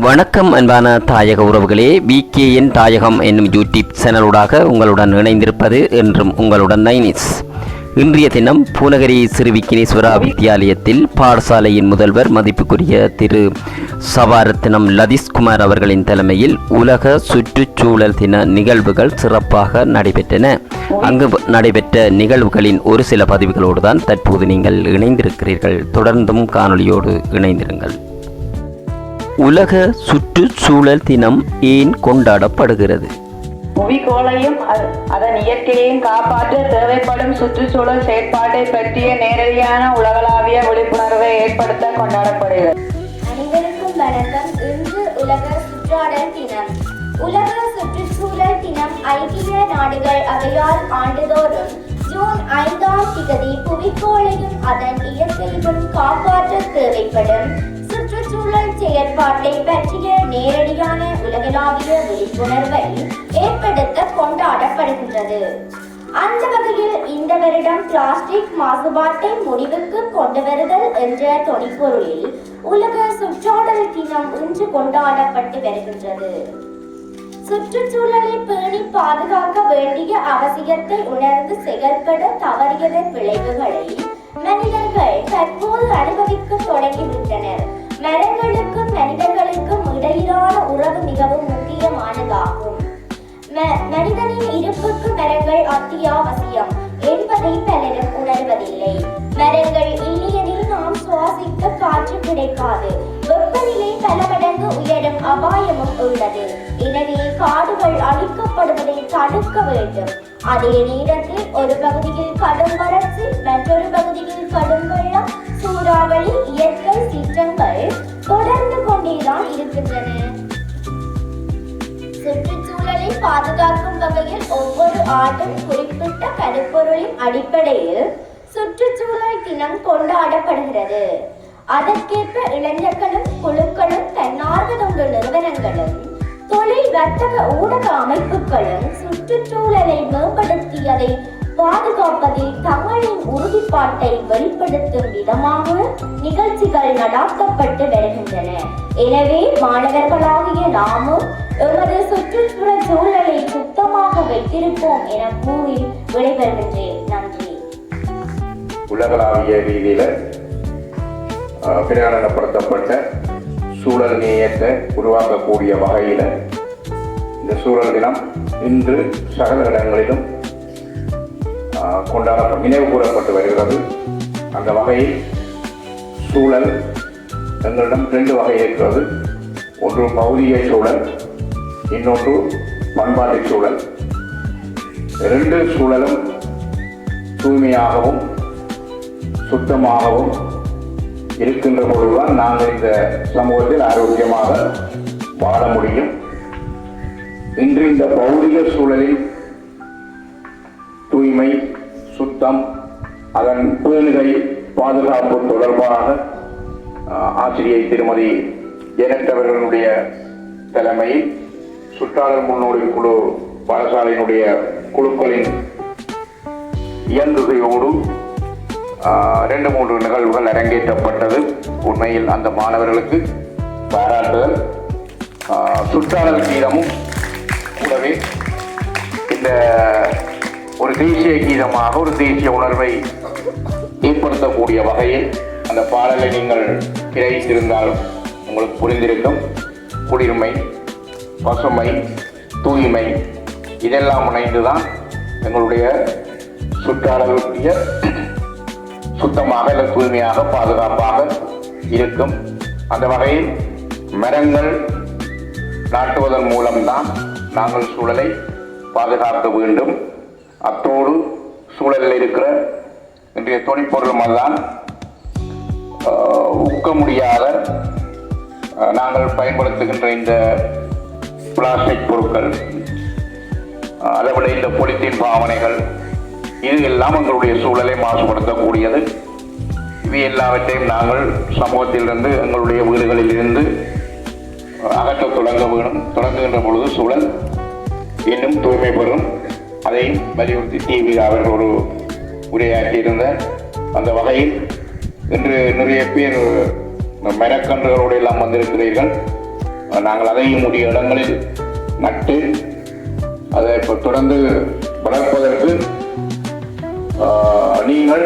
வணக்கம் அன்பான தாயக உறவுகளே பிகேஎன் தாயகம் என்னும் யூடியூப் சேனலூடாக உங்களுடன் இணைந்திருப்பது என்றும் உங்களுடன் நைனிஸ். இன்றைய தினம் பூநகரி சிறு விக்கினேஸ்வரா வித்தியாலயத்தில் பாடசாலையின் முதல்வர் மதிப்புக்குரிய திரு சவாரத்தினம் லதீஷ்குமார் அவர்களின் தலைமையில் உலக சுற்றுச்சூழல் தின நிகழ்வுகள் சிறப்பாக நடைபெற்றன. அங்கு நடைபெற்ற நிகழ்வுகளின் ஒரு சில பதிவுகளோடு தான் தற்போது நீங்கள் இணைந்திருக்கிறீர்கள். தொடர்ந்தும் காணொளியோடு இணைந்திருங்கள். உலக சுற்றுச்சூழல் தினம் ஏன் கொண்டாடப்படுகிறது? புவிக்கோளையும் அ- அதன் இயற்கையையும் காப்பாற்ற தேவைப்படும் சுற்றுச்சூழல் செயற்பாட்டை பற்றிய நேரடியான உலகளாவிய விழிப்புணர்வை ஏற்படுத்த கொண்டாடப்படுகிறது. அனைவருக்கும் வணக்கம். இன்று உலக சுற்றாடல் தினம். உலக சுற்றுச்சூழல் தினம் ஐக்கிய நாடுகள் அவையால் ஆண்டுதோறும் ஜூன் ஐந்தாம் திகதி புவிக்கோளையும் அதன் இயற்கையும் காப்பாற்ற தேவைப்படும் சுற்றுச்சூழல் செயற்பாட்டை பற்றிய நேரடியான உலகளாவிய விழிப்புணர்வை ஏற்படுத்த கொண்டாடப்படுகின்றது. அந்த வகையில் இந்த வருடம் பிளாஸ்டிக் மாசுபாட்டை முடிவுக்கு கொண்டு வருதல் என்ற தொனிப்பொருளில் உலக சுற்றாடல் தினம் இன்று கொண்டாடப்பட்டு வருகின்றது. சுற்றுச்சூழலை பேணி பாதுகாக்க வேண்டிய அவசியத்தை உணர்ந்து செயல்பட தவறியதன் விளைவுகளை மனிதர்கள் தற்போது அனுபவிக்க தொடங்கிவிட்டனர். மரங்களுக்கும் மனிதர்களுக்கும் இடையிலான உறவு மிகவும் முக்கியமானதாகும். ம- மனிதனின் இருப்புக்கு மரங்கள் அத்தியாவசியம் என்பதை பலரும் உணர்வதில்லை. மரங்கள் இல்லையெனில் நாம் சுவாசிக்க காற்று கிடைக்காது. வெப்பநிலை பல மடங்கு உயரும் அபாயமும் உள்ளது. எனவே காடுகள் அழிக்கப்படுவதை தடுக்க வேண்டும். அதே நேரத்தில் ஒரு பகுதியில் கடும் வறட்சி மற்றொரு பகுதியில் கடும் வெள்ளம் சூறாவளி இயற்கை சீற்றங்கள் தொடர்ந்து கொண்டேதான் இருக்கின்றன சுற்றுச்சூழலை பாதுகாக்கும் வகையில் ஒவ்வொரு ஆண்டும் குறிப்பிட்ட கருப்பொருளின் அடிப்படையில் சுற்றுச்சூழல் தினம் கொண்டாடப்படுகிறது அதற்கேற்ப இளைஞர்களும் குழுக்களும் தன்னார்வ தொண்டுள்ளது வர்த்தக ஊடக அமைப்புகளும் சுற்றுச்சூழலை மேம்படுத்தியதை பாதுகாப்பதில் தங்களின் உறுதிப்பாட்டை வெளிப்படுத்தும் விதமாக நிகழ்ச்சிகள் நடாத்தப்பட்டு வருகின்றன. எனவே மாணவர்களாகிய நாமும் எமது சுற்றுப்புற சூழலை சுத்தமாக வைத்திருப்போம் என கூறி விடைபெறுகின்றேன். நன்றி. உலகளாவிய ரீதியில பிரகடனப்படுத்தப்பட்ட சூழல் நேயத்தை உருவாக்கக்கூடிய வகையில் இந்த சூழல் தினம் இன்று சகல இடங்களிலும் கொண்டாட நினைவு கூறப்பட்டு வருகிறது. அந்த வகையில் சூழல் எங்களிடம் ரெண்டு வகை இருக்கிறது. ஒன்று பௌதிக சூழல் இன்னொன்று பண்பாட்டு சூழல். ரெண்டு சூழலும் தூய்மையாகவும் சுத்தமாகவும் இருக்கின்ற பொழுதுதான் நாங்கள் இந்த சமூகத்தில் ஆரோக்கியமாக வாழ முடியும். இன்று இந்த பௌதிக சூழலில் தூய்மை சுத்தம் அதன் பேணுகை பாதுகாப்பு தொடர்பாக ஆசிரியை திருமதி ஜெனட்டவர்களுடைய தலைமையில் சுற்றாளர் முன்னோடி குழு பாடசாலையினுடைய குழுக்களின் இயங்குகையோடு ரெண்டு மூன்று நிகழ்வுகள் அரங்கேற்றப்பட்டது. உண்மையில் அந்த மாணவர்களுக்கு பாராட்டுதல். சுற்றாளர் சுற்றாடல் கீதமும் கொண்டவை. இந்த ஒரு தேசிய கீதமாக ஒரு தேசிய உணர்வை ஏற்படுத்தக்கூடிய வகையில் அந்த பாடலை நீங்கள் கிரகித்திருந்தாலும் உங்களுக்கு புரிந்திருக்கும். குளிர்மை பசுமை தூய்மை இதெல்லாம் இணைந்துதான் எங்களுடைய சுற்றாளர்களுடைய சுத்தமாக இல்லை தூய்மையாக பாதுகாப்பாக இருக்கும். அந்த வகையில் மரங்கள் நாட்டுவதன் மூலம்தான் நாங்கள் சூழலை பாதுகாக்க வேண்டும். அத்தோடு சூழலில் இருக்கிற இன்றைய தொழிற்பொருளும் அதுதான் உக்க முடியாத நாங்கள் பயன்படுத்துகின்ற இந்த பிளாஸ்டிக் பொருட்கள் அதை விட இந்த பொலித்தீன் பாவனைகள் இது எல்லாம் எங்களுடைய சூழலை மாசுபடுத்தக்கூடியது. இவை எல்லாவற்றையும் நாங்கள் சமூகத்திலிருந்து எங்களுடைய வீடுகளில் இருந்து அகற்ற தொடங்க வேணும் தொடங்குகின்ற பொழுது சூழல் இன்னும் தூய்மை பெறும். அதை வலியுறுத்தி டிவி அவர்கள் ஒரு உரையாற்றியிருந்த அந்த வகையில் இன்று நிறைய பேர் மரக்கன்றுகளோடு எல்லாம் வந்திருக்கிறீர்கள். நாங்கள் அதையும் உரிய இடங்களில் நட்டு அதை இப்போ தொடர்ந்து வளர்ப்பதற்கு நீங்கள்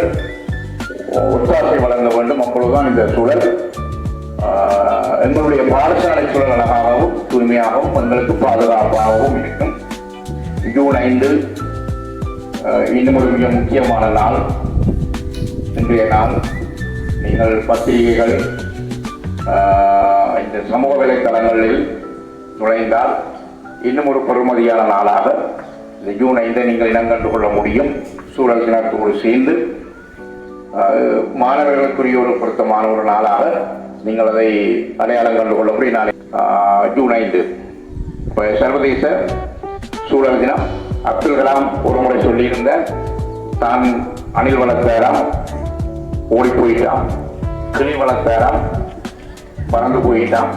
ஒத்தாசை வழங்க வேண்டும். அப்பொழுதுதான் இந்த சூழல் எங்களுடைய பாடசாலை சூழல் அழகாகவும் தூய்மையாகவும் எங்களுக்கு பாதுகாப்பாகவும் இருக்கும். ஜூன் ஐந்து இன்னும் ஒரு மிக முக்கியமான நாள். இன்றைய நாள். நீங்கள் பத்திரிகைகள் இந்த சமூக வலைத்தளங்களில் நுழைந்தால் இன்னும் ஒரு பெருமதியான நாளாக இந்த ஜூன் ஐந்தை நீங்கள் இனங்கண்டு கொள்ள முடியும். சூழல் தினத்தோடு சேர்ந்து மாணவர்களுக்குரிய ஒரு பொருத்தமான ஒரு நாளாக நீங்கள் அதை அடையாளம் கண்டு கொள்ள முடியும் நாளை ஜூன் ஐந்து. இப்போ சர்வதேச சூழல் தினம். அப்துல் கலாம் ஒரு முறை சொல்லியிருந்த தான் அணில் வளர்த்தாராம் ஓடி போயிட்டான். கிளி வளர்த்தாராம் பறந்து போயிட்டான்.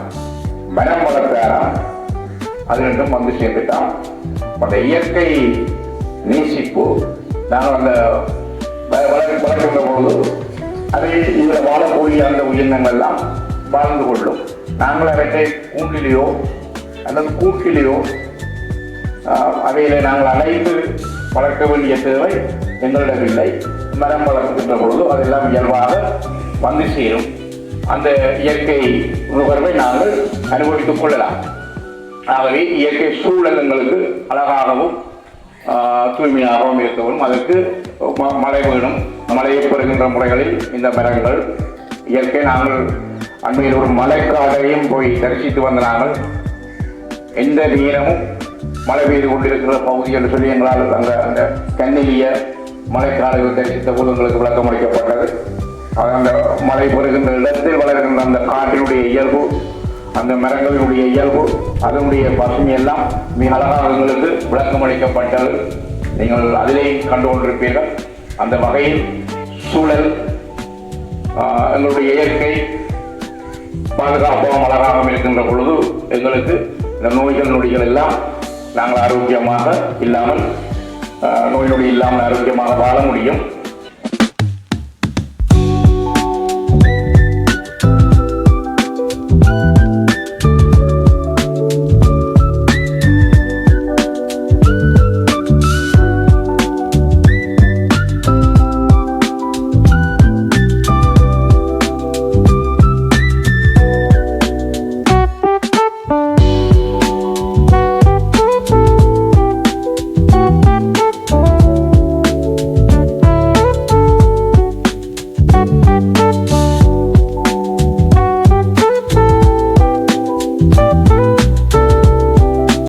மனம் வளர்த்தாராம் அது ரெண்டும் வந்து சேர்ந்துட்டான். அந்த இயற்கை நேசிப்பு நாங்கள் அந்த வ- வளர்க்கின்ற பொழுது அதை இதில் வாழக்கூடிய அந்த உயிரினங்கள்லாம் வாழ்ந்து கொள்ளும். நாங்கள் அவற்றை கூண்டிலேயோ அல்லது கூட்டிலேயோ அவைகளை நாங்கள் அழைத்து வளர்க்க வேண்டிய தேவை எங்களிடம் இல்லை. மரம் வளர்க்கின்ற பொழுது அதெல்லாம் இயல்பாக வந்து சேரும். அந்த இயற்கை நுகர்வை நாங்கள் அனுபவித்துக் கொள்ளலாம். ஆகவே இயற்கை சூழல் எங்களுக்கு அழகாகவும் தூய்மையாகவும் இருக்கவும் அதற்கு ம- மழை வேணும். மழையை பெறுகின்ற முறைகளில் இந்த மரங்கள் இயற்கை நாங்கள் அண்மையில் ஒரு மலைக்காடையும் போய் தரிசித்து வந்த நாங்கள் எந்த நேரமும் மழை பெய்து கொண்டிருக்கிற பகுதி என்று சொல்லி எங்களால் அந்த அந்த கண்ணிலிய மழைக்காடுகள் தரிசித்த போது எங்களுக்கு விளக்கம் அளிக்கப்பட்டது. அது அந்த மழை பெறுகின்ற இடத்தில் வளர்கின்ற அந்த காட்டினுடைய இயல்பு அந்த மரங்களினுடைய இயல்பு அதனுடைய பசுமை எல்லாம் மிக அழகாக எங்களுக்கு விளக்கம் அளிக்கப்பட்டது. நீங்கள் அதிலே கண்டு கொண்டிருப்பீர்கள். அந்த வகையில் சூழல் எங்களுடைய இயற்கை பாதுகாப்பாக மலராமல் இருக்கின்ற பொழுது எங்களுக்கு இந்த நோய்கள் நொடிகள் எல்லாம் நாங்கள் ஆரோக்கியமாக இல்லாமல் நோய் நொடி இல்லாமல் ஆரோக்கியமாக வாழ முடியும்.